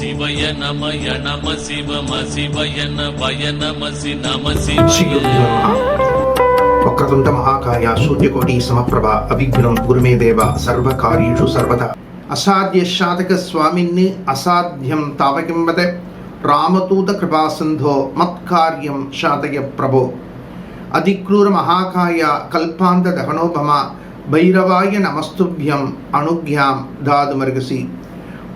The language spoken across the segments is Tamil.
சிவய நமய நம சிவம சிவய நய நமசி நம சிவ. வக்கதுண்ட மகாகாய சூரியகோடி சமப்பிரபா அபிக்னம் குருமே தேவ சர்வ காரியேஷு சர்வதா. அசாத்திய சாதக சுவாமின்னு அசாத்தியம் தாவகம் ராமதூத கிருபா மத்காரியம் சாதய பிரபோ. அதிக்ரூர மகாகாய கல்பாந்த தகனோபமா. பைரவாய நமஸ்துபியம் அனுக்யாம் தாது மருகசி.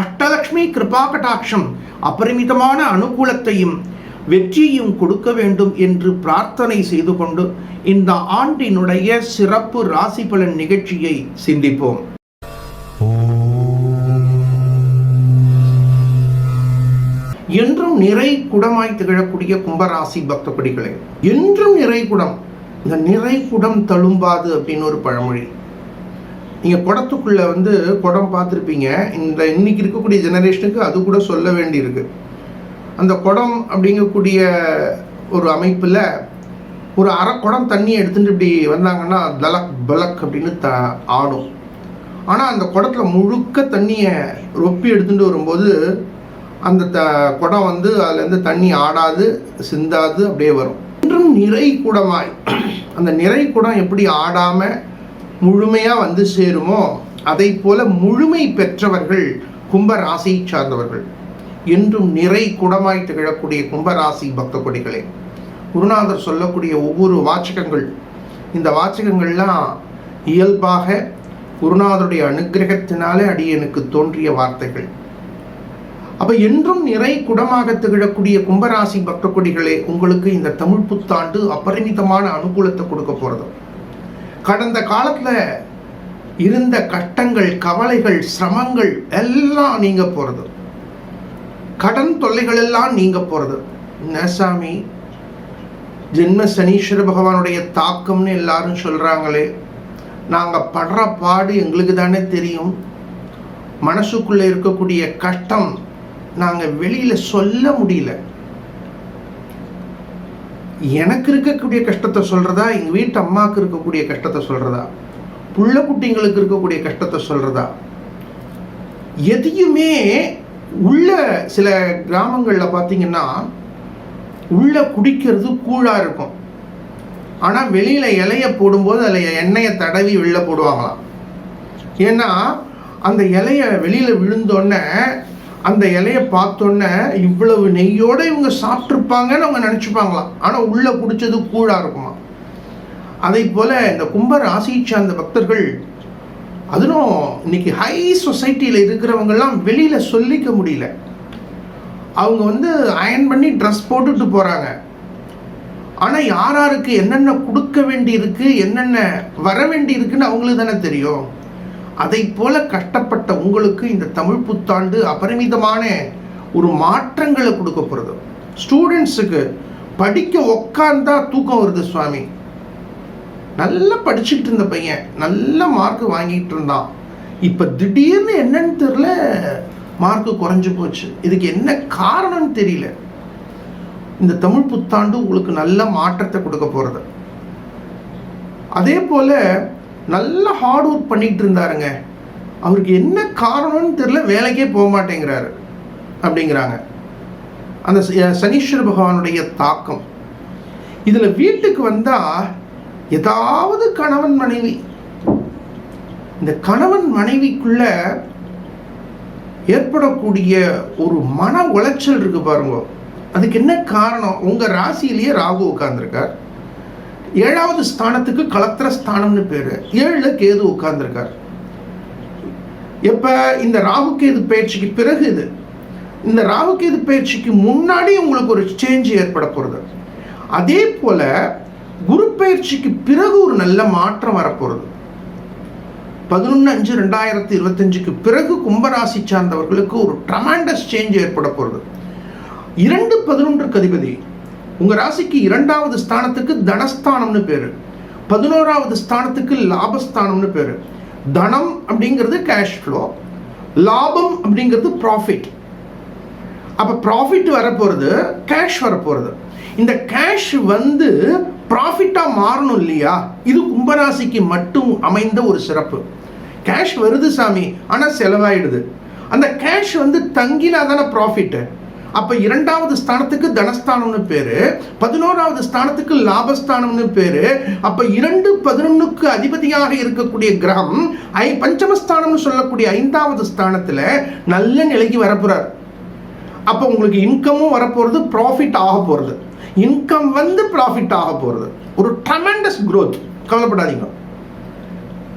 அஷ்டலக்ஷ்மி கிருபா கடாட்சம் அபரிமிதமான அனுகூலத்தையும் வெற்றியையும் கொடுக்க வேண்டும் என்று பிரார்த்தனை செய்து கொண்டு இந்த ஆண்டினுடைய சிறப்பு ராசி பலன் நிகழ்ச்சியை சிந்திப்போம். என்றும் நிறை குடமாய் திகழக்கூடிய கும்பராசி பக்த என்றும் நிறை குடம் இந்த நிறை குடம் தழும்பாது அப்படின்னு ஒரு பழமொழி. நீங்கள் குடத்துக்குள்ளே வந்து குடம் பார்த்துருப்பீங்க. இந்த இன்னைக்கு இருக்கக்கூடிய ஜெனரேஷனுக்கு அது கூட சொல்ல வேண்டியிருக்கு. அந்த குடம் அப்படிங்கக்கூடிய ஒரு அமைப்பில் ஒரு அரை குடம் தண்ணி எடுத்துகிட்டு இப்படி வந்தாங்கன்னா தலக் பலக் அப்படின்னு த ஆடும். ஆனால் அந்த குடத்தில் முழுக்க தண்ணியை ரொப்பி எடுத்துகிட்டு வரும்போது அந்த த குடம் வந்து அதுலேருந்து தண்ணி ஆடாது சிந்தாது அப்படியே வரும். இன்றும் நிறை குடமாய் அந்த நிறை குடம் எப்படி ஆடாமல் முழுமையாக வந்து சேருமோ? அதை போல முழுமை பெற்றவர்கள் கும்ப ராசியை சார்ந்தவர்கள். என்றும் நிறை குடமாய் திகழக்கூடிய கும்பராசி பக்த கொடிகளே குருநாதர் சொல்லக்கூடிய ஒவ்வொரு வாச்சகங்கள் இந்த வாச்சகங்கள்லாம் இயல்பாக குருநாதருடைய அனுகிரகத்தினாலே அடியனுக்கு தோன்றிய வார்த்தைகள். அப்ப என்றும் நிறை குடமாக திகழக்கூடிய கும்பராசி பக்த கொடிகளே உங்களுக்கு இந்த தமிழ் புத்தாண்டு அபரிமிதமான அனுகூலத்தை கொடுக்க போறது. கடந்த காலத்தில் இருந்த கஷ்டங்கள் கவலைகள் சிரமங்கள் எல்லாம் நீங்க போகிறது கடன் தொல்லைகள் எல்லாம் நீங்க போகிறது நேசாமி ஜென்ம சனீஸ்வர பகவானுடைய தாக்கம்னு எல்லாரும் சொல்கிறாங்களே நாங்கள் படுற பாடு எங்களுக்கு தானே தெரியும். மனசுக்குள்ளே இருக்கக்கூடிய கஷ்டம் நாங்கள் வெளியில் சொல்ல முடியல. எனக்கு இருக்கக்கூடிய கஷ்டத்தை சொல்கிறதா எங்கள் வீட்டு அம்மாவுக்கு இருக்கக்கூடிய கஷ்டத்தை சொல்கிறதா புள்ள குட்டிங்களுக்கு இருக்கக்கூடிய கஷ்டத்தை சொல்கிறதா எதையுமே உள்ள சில கிராமங்களில் பார்த்தீங்கன்னா உள்ள குடிக்கிறது கூழாக இருக்கும். ஆனால் வெளியில் இலையை போடும்போது அதில் எண்ணெயை தடவி வெளில போடுவாங்களாம். ஏன்னா அந்த இலையை வெளியில் விழுந்தோடனே அந்த இலையை பார்த்தோன்னே இவ்வளவு நெய்யோடு இவங்க சாப்பிட்ருப்பாங்கன்னு அவங்க நினச்சிப்பாங்களாம். ஆனால் உள்ளே குடிச்சது கூழாக இருக்குமா? அதை போல் இந்த கும்ப ராசியை சார்ந்த பக்தர்கள் அதுவும் இன்னைக்கு ஹை சொசைட்டியில் இருக்கிறவங்கெல்லாம் வெளியில் சொல்லிக்க முடியல. அவங்க வந்து அயன் பண்ணி ட்ரெஸ் போட்டுட்டு போகிறாங்க ஆனால் யார் யாருக்கு என்னென்ன கொடுக்க வேண்டி இருக்குது என்னென்ன வர வேண்டி இருக்குன்னு அவங்களுக்கு தானே தெரியும். அதை போல கஷ்டப்பட்ட உங்களுக்கு இந்த தமிழ் புத்தாண்டு அபரிமிதமான ஒரு மாற்றங்களை கொடுக்க போகிறது ஸ்டூடெண்ட்ஸுக்கு படிக்க உக்காந்தா தூக்கம் வருது சுவாமி. நல்லா படிச்சுக்கிட்டு இருந்த பையன் நல்ல மார்க் வாங்கிட்டு இருந்தான். இப்போ திடீர்னு என்னன்னு தெரியல மார்க்கு குறைஞ்சு போச்சு. இதுக்கு என்ன காரணம்னு தெரியல. இந்த தமிழ் புத்தாண்டு உங்களுக்கு நல்ல மாற்றத்தை கொடுக்க போகிறது அதே போல் நல்ல ஹார்ட் ஒர்க் பண்ணிகிட்டு இருந்தாருங்க. அவருக்கு என்ன காரணம்னு தெரியல வேலைக்கே போக மாட்டேங்கிறாரு அப்படிங்கிறாங்க. அந்த சனீஸ்வர பகவானுடைய தாக்கம். இதில் வீட்டுக்கு வந்தால் ஏதாவது கணவன் மனைவி. இந்த கணவன் மனைவிக்குள்ள ஏற்படக்கூடிய ஒரு மன உளைச்சல் இருக்கு பாருங்க. அதுக்கு என்ன காரணம்? உங்கள் ராசியிலேயே ராகு உட்காந்துருக்கார் ஏழாவது ஸ்தானத்துக்கு கலத்திர ஸ்தானம்னு பேர். ஏழில் கேது உட்கார்ந்துருக்கார். எப்போ? இந்த ராகு கேது பயிற்சிக்கு பிறகு இது. இந்த ராகு கேது பயிற்சிக்கு முன்னாடி உங்களுக்கு ஒரு சேஞ்ச் ஏற்பட போகிறது அதே போல் குரு பயிற்சிக்கு பிறகு ஒரு நல்ல மாற்றம் வரப்போகிறது பதினொன்று அஞ்சு ரெண்டாயிரத்தி இருபத்தஞ்சுக்கு பிறகு கும்பராசி சார்ந்தவர்களுக்கு ஒரு ட்ரமாண்டஸ் சேஞ்ச் ஏற்பட போகிறது இரண்டு பதினொன்றுக்கு அதிபதி உங்கள் ராசிக்கு இரண்டாவது ஸ்தானத்துக்கு தனஸ்தானம்னு பேர். பதினோராவது ஸ்தானத்துக்கு லாபஸ்தானம்னு பேர். தனம் அப்படிங்கிறது கேஷ் ஃப்ளோ லாபம் அப்படிங்கிறது ப்ராஃபிட் அப்போ ப்ராஃபிட் வரப்போகிறது கேஷ் வரப்போகிறது இந்த கேஷ் வந்து ப்ராஃபிட்டாக மாறணும் இல்லையா? இது கும்பராசிக்கு மட்டும் அமைந்த ஒரு சிறப்பு. கேஷ் வருது சாமி ஆனால் செலவாயிடுது. அந்த கேஷ் வந்து தங்கினா தானே ப்ராஃபிட்டு அப்போ இரண்டாவது ஸ்தானத்துக்கு தனஸ்தானம்னு பேர் பதினோராவது ஸ்தானத்துக்கு லாபஸ்தானம்னு பேர் அப்போ இரண்டு பதினொன்றுக்கு அதிபதியாக இருக்கக்கூடிய கிரகம் ஐ பஞ்சமஸ்தானம்னு சொல்லக்கூடிய ஐந்தாவது ஸ்தானத்தில் நல்ல நிலைக்கு வரப்போகிறார் அப்போ உங்களுக்கு இன்கமும் வரப்போகிறது ப்ராஃபிட் ஆக போகிறது இன்கம் வந்து ப்ராஃபிட் ஆக போகிறது ஒரு ட்ரமெண்டஸ் க்ரோத் கவலைப்படாதீங்க.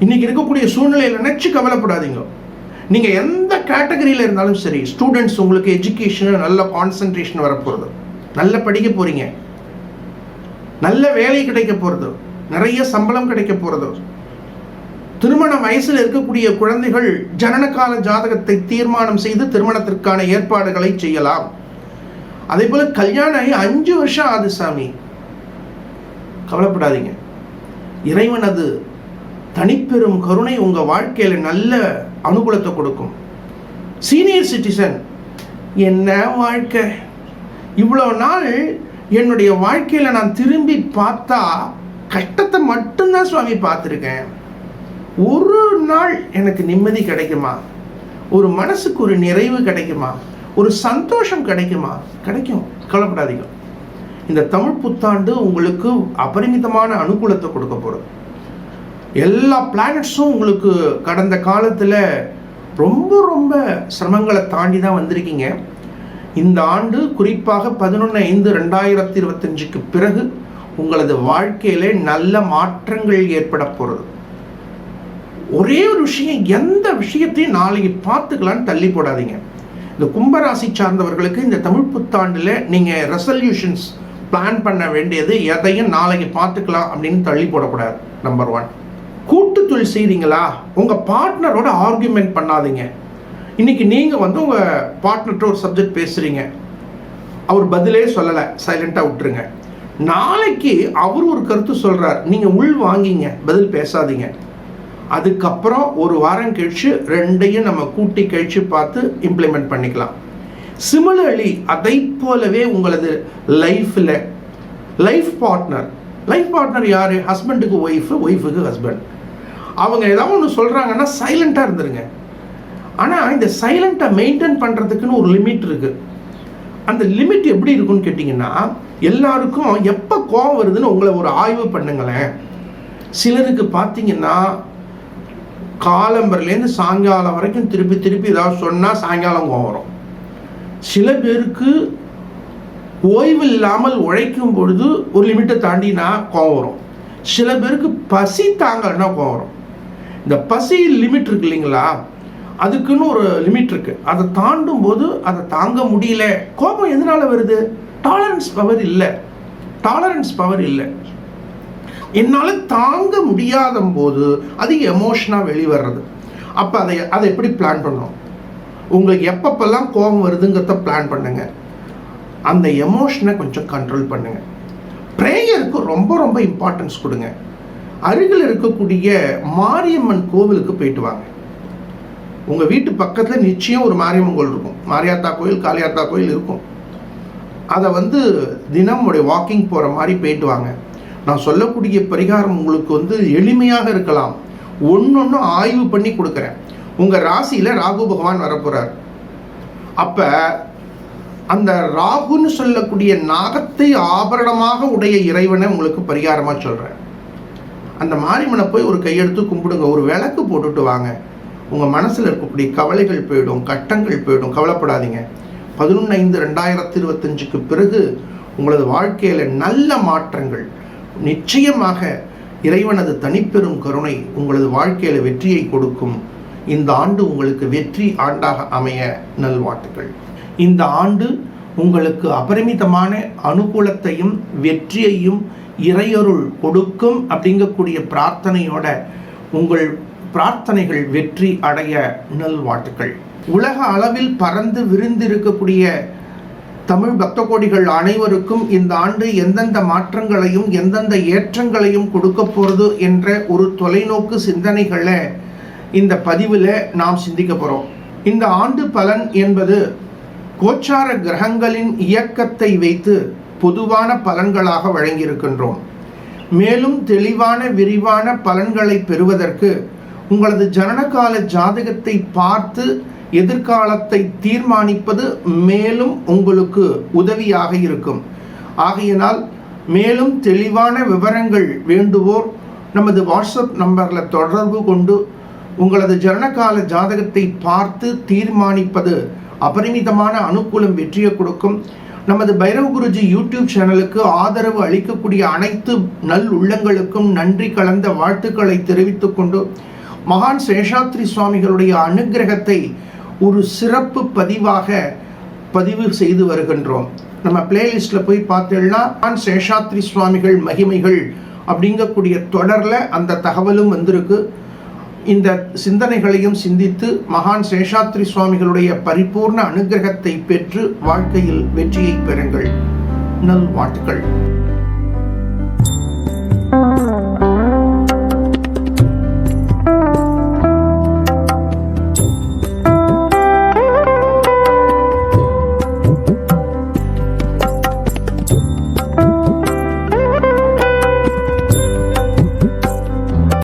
இன்னைக்கு இருக்கக்கூடிய சூழ்நிலையில் நினச்சி கவலைப்படாதீங்க. நீங்கள் எந்த கேட்டகரியில் இருந்தாலும் சரி ஸ்டூடெண்ட்ஸ் உங்களுக்கு எஜுகேஷன் நல்ல கான்சன்ட்ரேஷன் வரப்போகிறது நல்ல படிக்க போகிறீங்க நல்ல வேலை கிடைக்க போகிறது நிறைய சம்பளம் கிடைக்க போகிறது திருமண வயசில் இருக்கக்கூடிய குழந்தைகள் ஜனனகால ஜாதகத்தை தீர்மானம் செய்து திருமணத்திற்கான ஏற்பாடுகளை செய்யலாம். அதே போல் கல்யாணம் ஆகி அஞ்சு வருஷம் ஆகுது சாமி. கவலைப்படாதீங்க. இறைவன் அது தனிப்பெரும் கருணை உங்கள் வாழ்க்கையில் நல்ல அனுகூலத்தை கொடுக்கும். சீனியர் சிட்டிசன் என்ன வாழ்க்கை? இவ்வளோ நாள் என்னுடைய வாழ்க்கையில் நான் திரும்பி பார்த்தா கஷ்டத்தை மட்டும்தான் சுவாமி பார்த்துருக்கேன். ஒரு நாள் எனக்கு நிம்மதி கிடைக்குமா? ஒரு மனசுக்கு ஒரு நிறைவு கிடைக்குமா? ஒரு சந்தோஷம் கிடைக்குமா? கிடைக்கும். கவலைப்படாதீங்க. இந்த தமிழ் புத்தாண்டு உங்களுக்கு அபரிமிதமான அனுகூலத்தை கொடுக்க போகிறது எல்லா பிளானட்ஸும் உங்களுக்கு கடந்த காலத்தில் ரொம்ப ரொம்ப சிரமங்களை தாண்டி தான் வந்திருக்கீங்க. இந்த ஆண்டு குறிப்பாக பதினொன்று ஐந்து ரெண்டாயிரத்தி இருபத்தஞ்சுக்கு பிறகு உங்களது வாழ்க்கையில நல்ல மாற்றங்கள் ஏற்பட போகிறது ஒரே ஒரு விஷயம் எந்த விஷயத்தையும் நாளைக்கு பார்த்துக்கலான்னு தள்ளி போடாதீங்க. இந்த கும்பராசி சார்ந்தவர்களுக்கு இந்த தமிழ் புத்தாண்டில் நீங்கள் ரெசல்யூஷன்ஸ் பிளான் பண்ண வேண்டியது எதையும் நாளைக்கு பார்த்துக்கலாம் அப்படின்னு தள்ளி போடக்கூடாது நம்பர் ஒன் கூட்டு தொழில் செய்கிறீங்களா உங்கள் பார்ட்னரோட ஆர்கியூமெண்ட் பண்ணாதீங்க. இன்னைக்கு நீங்கள் வந்து உங்கள் பார்ட்னர்கிட்ட ஒரு சப்ஜெக்ட் பேசுகிறீங்க அவர் பதிலே சொல்லலை. சைலண்ட்டாக விட்டுருங்க. நாளைக்கு அவர் ஒரு கருத்து சொல்கிறார் நீங்கள் உள் வாங்கிங்க. பதில் பேசாதீங்க. அதுக்கப்புறம் ஒரு வாரம் கழித்து ரெண்டையும் நம்ம கூட்டி கழித்து பார்த்து இம்ப்ளிமெண்ட் பண்ணிக்கலாம். சிமிலர்லி அதை போலவே உங்களது லைஃப்பில் லைஃப் பார்ட்னர் லைஃப் பார்ட்னர் யார்? ஹஸ்பண்டுக்கு ஒய்ஃபு ஒய்ஃபுக்கு ஹஸ்பண்ட் அவங்க ஏதாவது ஒன்று சொல்கிறாங்கன்னா சைலண்ட்டாக இருந்துருங்க. ஆனால் இந்த சைலண்ட்டை மெயின்டைன் பண்ணுறதுக்குன்னு ஒரு லிமிட் இருக்குது அந்த லிமிட் எப்படி இருக்குன்னு கேட்டிங்கன்னா எல்லாருக்கும் எப்போ கோவம் வருதுன்னு உங்களை ஒரு ஆய்வு பண்ணுங்களேன். சிலருக்கு பார்த்தீங்கன்னா காலம்பரிலேருந்து சாயங்காலம் வரைக்கும் திருப்பி திருப்பி ஏதாவது சொன்னால் சாயங்காலம் கோவம் வரும். சில பேருக்கு ஓய்வு இல்லாமல் உழைக்கும் பொழுது ஒரு லிமிட்டை தாண்டினா கோவம் வரும். சில பேருக்கு பசி தாங்கலைன்னா கோவம் வரும். இந்த பசி லிமிட் இருக்கு இல்லைங்களா? அதுக்குன்னு ஒரு லிமிட் இருக்கு. அதை தாண்டும் போது அதை தாங்க முடியல. கோபம் எதனால வருது? டாலரன்ஸ் பவர் இல்லை. டாலரன்ஸ் பவர் இல்லை. என்னால் தாங்க முடியாத போது அது எமோஷனாக வெளிவர்றது. அப்போ அதை அதை எப்படி பிளான் பண்ணணும்? உங்களுக்கு எப்பப்பெல்லாம் கோபம் வருதுங்கிறத பிளான் பண்ணுங்க. அந்த எமோஷனை கொஞ்சம் கண்ட்ரோல் பண்ணுங்க. ப்ரேயருக்கு ரொம்ப ரொம்ப இம்பார்ட்டன்ஸ் கொடுங்க. அருகில் இருக்கக்கூடிய மாரியம்மன் கோவிலுக்கு போயிட்டு வாங்க. உங்கள் வீட்டு பக்கத்தில் நிச்சயம் ஒரு மாரியம்மன் கோவில் இருக்கும். மாரியாத்தா கோயில் காளியாத்தா கோயில் இருக்கும். அதை வந்து தினம் உடைய வாக்கிங் போகிற மாதிரி போயிட்டு வாங்க. நான் சொல்லக்கூடிய பரிகாரம் உங்களுக்கு வந்து எளிமையாக இருக்கலாம். ஒன்று ஆய்வு பண்ணி கொடுக்குறேன். உங்கள் ராசியில் ராகு பகவான் வரப்போகிறார் அப்போ அந்த ராகுன்னு சொல்லக்கூடிய நாகத்தை ஆபரணமாக உடைய இறைவனை உங்களுக்கு பரிகாரமாக சொல்கிறேன் அந்த மாரியம்மனை போய் ஒரு கையெடுத்து கும்பிடுங்க. ஒரு விளக்கு போட்டுட்டு வாங்க. உங்கள் மனசில் இருக்கக்கூடிய கவலைகள் போயிடும் கட்டங்கள் போயிடும். கவலைப்படாதீங்க. பதினொன்று ஐந்து ரெண்டாயிரத்தி இருபத்தஞ்சுக்கு பிறகு உங்களது வாழ்க்கையில் நல்ல மாற்றங்கள் நிச்சயமாக இறைவனது தனிப்பெரும் கருணை உங்களது வாழ்க்கையில் வெற்றியை கொடுக்கும். இந்த ஆண்டு உங்களுக்கு வெற்றி ஆண்டாக அமைய நல்வாழ்த்துக்கள். இந்த ஆண்டு உங்களுக்கு அபரிமிதமான அனுகூலத்தையும் வெற்றியையும் இறையருள் கொடுக்கும் அப்படிங்கக்கூடிய பிரார்த்தனையோட உங்கள் பிரார்த்தனைகள் வெற்றி அடைய நல்வாழ்த்துக்கள். உலக அளவில் பறந்து விரிந்திருக்கக்கூடிய தமிழ் பக்த கோடிகள் அனைவருக்கும் இந்த ஆண்டு எந்தெந்த மாற்றங்களையும் எந்தெந்த ஏற்றங்களையும் கொடுக்க போகிறது என்ற ஒரு தொலைநோக்கு சிந்தனைகளை இந்த பதிவில் நாம் சிந்திக்க போகிறோம் இந்த ஆண்டு பலன் என்பது கோச்சார கிரகங்களின் இயக்கத்தை வைத்து பொதுவான பலன்களாக வழங்கியிருக்கின்றோம். மேலும் தெளிவான விரிவான பலன்களை பெறுவதற்கு உங்களது ஜனனகால ஜாதகத்தை பார்த்து எதிர்காலத்தை தீர்மானிப்பது மேலும் உங்களுக்கு உதவியாக இருக்கும். ஆகையினால் மேலும் தெளிவான விவரங்கள் வேண்டுவோர் நமது வாட்ஸ்அப் நம்பரில் தொடர்பு கொண்டு உங்களது ஜனனகால ஜாதகத்தை பார்த்து தீர்மானிப்பது அபரிமிதமான அனுகூலம் வெற்றியை கொடுக்கும். நமது பைரவ குருஜி யூடியூப் சேனலுக்கு ஆதரவு அளிக்கக்கூடிய அனைத்து நல் உள்ளங்களுக்கும் நன்றி கலந்த வாழ்த்துக்களை தெரிவித்துக் கொண்டு மகான் சேஷாத்ரி சுவாமிகளுடைய அனுக்கிரகத்தை ஒரு சிறப்பு பதிவாக பதிவு செய்து வருகின்றோம். நம்ம பிளேலிஸ்டில் போய் பார்த்தீங்கன்னா மகான் சேஷாத்ரி சுவாமிகள் மகிமைகள் அப்படிங்கக்கூடிய தொடரில் அந்த தகவலும் வந்திருக்கு. இந்த சிந்தனைகளையும் சிந்தித்து மகான் சேஷாத்ரி சுவாமிகளுடைய பரிபூர்ண அனுகிரகத்தை பெற்று வாழ்க்கையில் வெற்றியை பெறுங்கள். நல் வாழ்த்துக்கள்